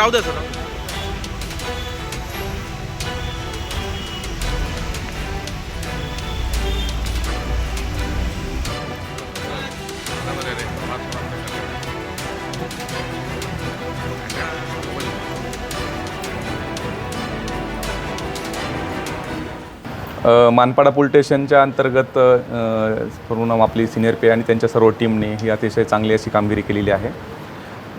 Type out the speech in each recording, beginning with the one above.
crowd द्या sir Manpada police स्टेशनच्या अंतर्गत पूर्ण आपली सिनियर पे आणि त्यांच्या सर्व टीमने ही अतिशय चांगली अशी कामगिरी केलेली आहे.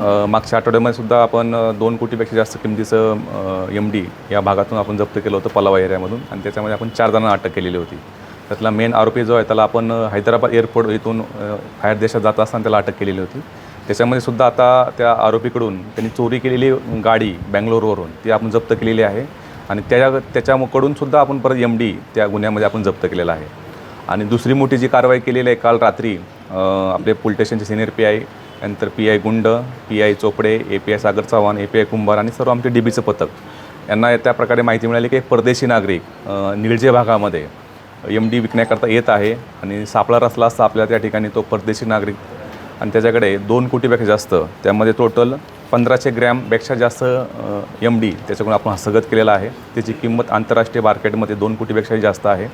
मागच्या आठवड्यामध्ये सुद्धा आपण दोन कोटीपेक्षा जास्त किमतीचं एम डी या भागातून आपण जप्त केलं होतं पलावा एरियामधून आणि त्याच्यामध्ये आपण चार जणांना अटक केलेली होती. त्यातला मेन आरोपी जो आहे त्याला आपण हैदराबाद एअरपोर्ट इथून बाहेर देशात जात असताना त्याला अटक केलेली होती. त्याच्यामध्ये सुद्धा आता त्या आरोपीकडून त्यांनी चोरी केलेली गाडी बँगलोरवरून ती आपण जप्त केलेली आहे आणि त्याच्या त्याच्याकडून सुद्धा आपण परत एम डी त्या गुन्ह्यामध्ये आपण जप्त केलेला आहे. आणि दुसरी मोठी जी कारवाई केलेली आहे काल रात्री आपले पोलीस स्टेशनचे सिनियर पी आय नंतर P I Gund P I Chopde A P I Sagar Chavan A P I Kumbhar आणि सर्व आमचे डी बीचं पथक. यांना त्या प्रकारे माहिती मिळाली की एक परदेशी नागरिक निळजे भागामध्ये एम डी विकण्याकरता येत आहे आणि सापळा रचला असता आपल्याला त्या ठिकाणी तो परदेशी नागरिक. आणि त्याच्याकडे दोन कोटीपेक्षा जास्त त्यामध्ये टोटल पंधराशे ग्रॅमपेक्षा जास्त एम डी त्याच्याकडून आपण हस्तगत केलेला आहे. त्याची किंमत आंतरराष्ट्रीय मार्केटमध्ये दोन कोटीपेक्षाही जास्त आहे.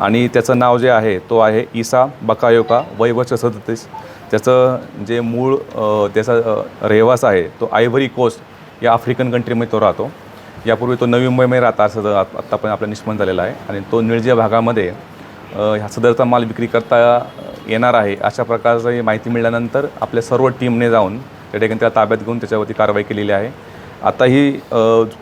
आणि त्याचं नाव जे आहे तो आहे इसा बकायोका वय वर्ष सदतीस त्याचं जे मूळ त्याचा रहिवास आहे तो आयव्हरी कोस्ट या आफ्रिकन कंट्रीमध्ये तो राहतो. यापूर्वी तो नवी मुंबईमध्ये राहता असं आत्ता पण आपला निष्पन्न झालेला आहे. आणि तो निळजे भागामध्ये ह्या सदरचा माल विक्री करता येणार आहे अशा प्रकारची माहिती मिळाल्यानंतर आपल्या सर्व टीमने जाऊन त्या ठिकाणी त्याला ताब्यात घेऊन त्याच्यावरती कारवाई केलेली आहे. आताही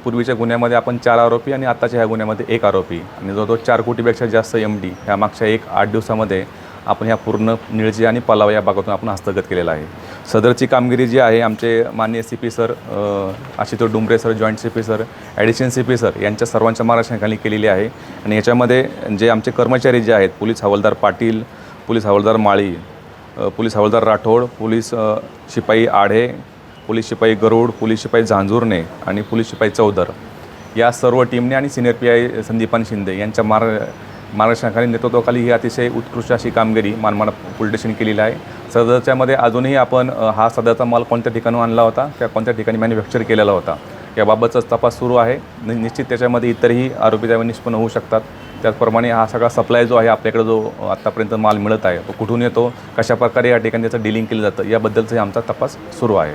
पूर्वीच्या गुन्ह्यामध्ये आपण चार आरोपी आणि आत्ताच्या ह्या गुन्ह्यामध्ये एक आरोपी. आणि जवळजवळ चार कोटीपेक्षा जास्त एम डी ह्या मागच्या एक आठ दिवसामध्ये आपण ह्या पूर्ण निळजी आणि पलावा या भागातून आपण हस्तगत केलेला आहे. सदरची कामगिरी जी आहे आमचे मान्य C P sir आशितो Ashutosh Dumbre sir joint C P sir addition C P sir यांच्या सर्वांच्या मार्गदर्शनाखाली केलेली आहे. आणि याच्यामध्ये जे आमचे कर्मचारी जे आहेत पोलीस हवालदार पाटील पोलीस हवालदार माळी पोलीस हवालदार राठोड पोलीस शिपाई आढे पोलीस शिपाई गरुड पोलीस शिपाई झांजुर्णे आणि पोलीस शिपाई चौदर या सर्व टीमने आणि senior P I Sandipan Shinde यांच्या मार्ग मार्गदर्शनाखाली नेतृत्वाखाली ही अतिशय उत्कृष्ट अशी कामगिरी मानमाड पोलीस स्टेशन केलेली आहे. सदरच्यामध्ये अजूनही आपण हा सदरचा माल कोणत्या ठिकाणी आणला होता त्या कोणत्या ठिकाणी मॅन्युफॅक्चर केलेला होता याबाबतचाच तपास सुरू आहे. निश्चित त्याच्यामध्ये इतरही आरोपी त्यावेळी निष्पन्न होऊ शकतात. त्याचप्रमाणे हा सगळा सप्लाय जो आहे आपल्याकडे जो आत्तापर्यंत माल मिळत आहे तो कुठून येतो कशाप्रकारे या ठिकाणी त्याचं डिलिंग केलं जातं याबद्दलचाही आमचा तपास सुरू आहे.